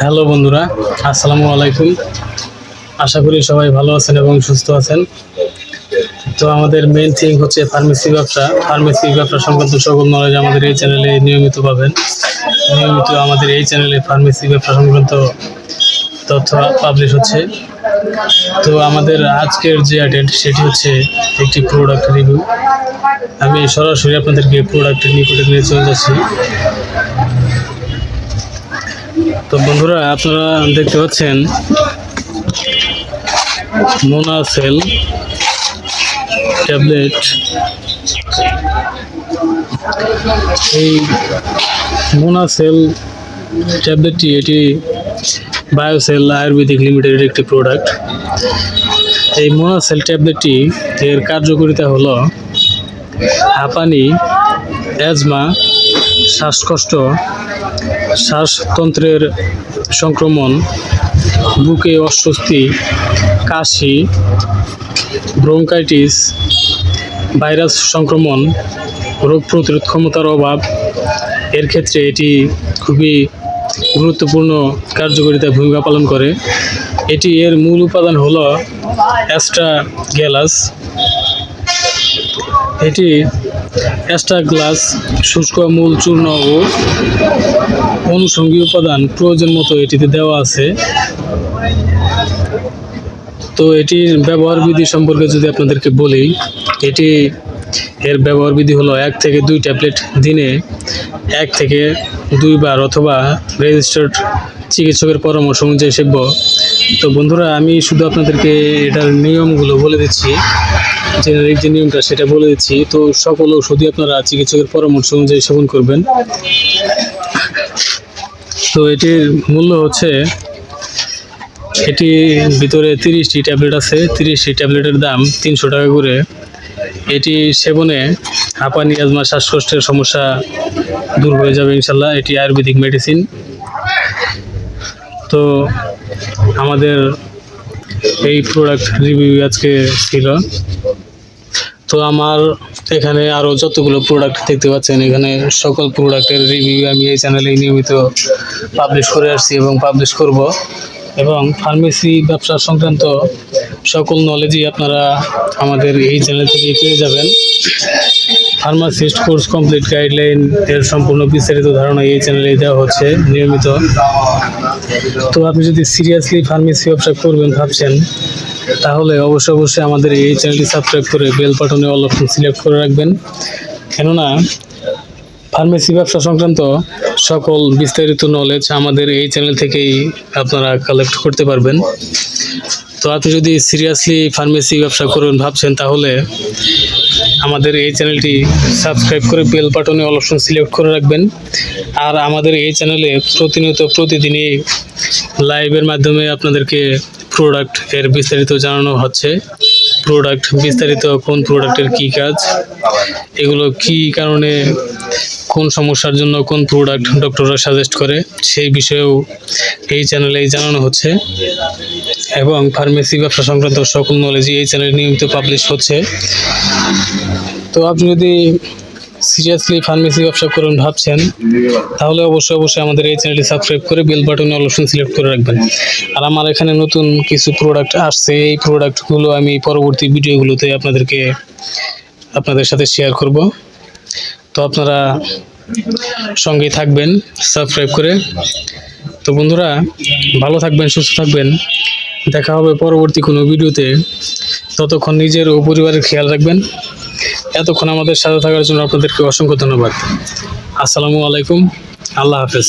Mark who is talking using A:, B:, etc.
A: Hello বন্ধুরা, আসসালামু আলাইকুম। আশা করি সবাই ভালো আছেন এবং সুস্থ আছেন। তো আমাদের মেন থিং হচ্ছে ফার্মেসি ব্যবসা। ফার্মেসি ব্যবসা সংক্রান্ত সকল নলেজ আমাদের এই চ্যানেলে নিয়মিত পাবেন। নিয়মিত আমাদের এই চ্যানেলে ফার্মেসি ব্যবসা সংক্রান্ত তথ্য পাবলিশ হচ্ছে। তো আমাদের আজকের যে অ্যাটেন্ড সেটি হচ্ছে একটি প্রোডাক্ট রিভিউ আমি সরাসরি আপনাদেরকে প্রোডাক্টের নিকটে নিয়ে চলে যাচ্ছি। তো বন্ধুরা, আপনারা দেখতে পাচ্ছেন মোনা সেল ট্যাবলেট। এই মোনা সেল ট্যাবলেটটি এটি বায়োসেল আয়ুর্বেদিক লিমিটেডের একটি প্রোডাক্ট। এই মোনা সেল ট্যাবলেটটি এর কার্যকারিতা হলো হাঁপানি, অ্যাজমা শ্বাসকষ্ট, শ্বাসতন্ত্রের সংক্রমণ, বুকে অস্বস্তি, কাশি, ব্রঙ্কাইটিস, ভাইরাস সংক্রমণ, রোগ প্রতিরোধ ক্ষমতার অভাব। এর ক্ষেত্রে এটি খুবই গুরুত্বপূর্ণ কার্যকারিতা ভূমিকা পালন করে। এটি এর মূল উপাদান হলো অ্যাস্ট্রা গ্যালাস এটি অ্যাস্ট্রা গ্লাস, শুষ্ক মূল চূর্ণ ও অনুষঙ্গী উপাদান প্রয়োজন মতো এটিতে দেওয়া আছে। তো এটির ব্যবহার বিধি সম্পর্কে যদি আপনাদেরকে বলি, এটি এর ব্যবহার বিধি হলো এক থেকে দুই ট্যাবলেট দিনে, এক থেকে দুইবার অথবা রেজিস্টার্ড চিকিৎসকের পরামর্শ অনুযায়ী সেব্য। তো বন্ধুরা, আমি শুধু আপনাদেরকে এটার নিয়মগুলো বলে দিচ্ছি। জেনারিক যে নিয়মটা, সেটা বলে দিচ্ছি। তো সকল ওষুধই আপনারা চিকিৎসকের পরামর্শ অনুযায়ী সেবন করবেন। তো এটির মূল্য হচ্ছে এটি ভিতরে তিরিশটি ট্যাবলেট আছে। তিরিশটি ট্যাবলেটের দাম তিনশো টাকা করে। এটি সেবনে হাঁপানি, আজমা, শ্বাসকষ্টের সমস্যা দূর হয়ে যাবে ইনশাল্লাহ। এটি আয়ুর্বেদিক মেডিসিন। তো আমাদের এই প্রোডাক্ট রিভিউ আজকে ছিল। তো আমার এখানে আরও যতগুলো প্রোডাক্ট দেখতে পাচ্ছেন, এখানে সকল প্রোডাক্টের রিভিউ আমি এই চ্যানেলে নিয়মিত পাবলিশ করে আসছি এবং পাবলিশ করব। এবং ফার্মেসি ব্যবসা সংক্রান্ত সকল নলেজই আপনারা আমাদের এই চ্যানেল থেকে পেয়ে যাবেন। ফার্মাসিস্ট কোর্স কমপ্লিট গাইডলাইন, এর সম্পূর্ণ বিস্তারিত ধারণা এই চ্যানেলে দেওয়া হচ্ছে, নিয়মিত। তো আপনি যদি সিরিয়াসলি ফার্মেসি ব্যবসা করবেন, ভাবছেন, তাহলে অবশ্যই অবশ্যই আমাদের এই চ্যানেলটি সাবস্ক্রাইব করে বেল বাটনে অল অপশন সিলেক্ট করে রাখবেন। কেননা ফার্মেসি ব্যবসা সংক্রান্ত সকল বিস্তারিত নলেজ আমাদের এই চ্যানেল থেকেই আপনারা কালেক্ট করতে পারবেন। তো আপনি যদি সিরিয়াসলি ফার্মেসি ব্যবসা করবেন ভাবছেন, তাহলে আমাদের এই চ্যানেলটি সাবস্ক্রাইব করে বেল বাটনে অপশন সিলেক্ট করে রাখবেন। আর আমাদের এই চ্যানেলে প্রতিনিয়ত প্রতিদিনই লাইভের মাধ্যমে আপনাদেরকে প্রোডাক্টের বিস্তারিত জানানো হচ্ছে। প্রোডাক্ট বিস্তারিত কোন প্রোডাক্টের কী কাজ, এগুলো কী কারণে কোন সমস্যার জন্য কোন প্রোডাক্ট ডক্টররা সাজেস্ট করে, সেই বিষয়েও এই চ্যানেলেই জানানো হচ্ছে। এবং ফার্মেসি ব্যবসা সংক্রান্ত সকল নলেজই এই চ্যানেলে নিয়মিত পাবলিশ হচ্ছে। তো আপনি যদি সিরিয়াসলি ফার্মেসি ব্যবসা করুন ভাবছেন, তাহলে অবশ্যই অবশ্যই আমাদের এই চ্যানেলটি সাবস্ক্রাইব করে বেল বাটনে অল সিলেক্ট করে রাখবেন। আর আমার এখানে নতুন কিছু প্রোডাক্ট আসছে, এই প্রোডাক্টগুলো আমি পরবর্তী ভিডিওগুলোতে আপনাদেরকে, আপনাদের সাথে শেয়ার করব। তো আপনারা সঙ্গেই থাকবেন সাবস্ক্রাইব করে। তো বন্ধুরা, ভালো থাকবেন, সুস্থ থাকবেন। দেখা হবে পরবর্তী কোনো ভিডিওতে। ততক্ষণ নিজের ও পরিবারের খেয়াল রাখবেন। এতক্ষণ আমাদের সাথে থাকার জন্য আপনাদেরকে অসংখ্য ধন্যবাদ। আসসালামু আলাইকুম। আল্লাহ হাফেজ।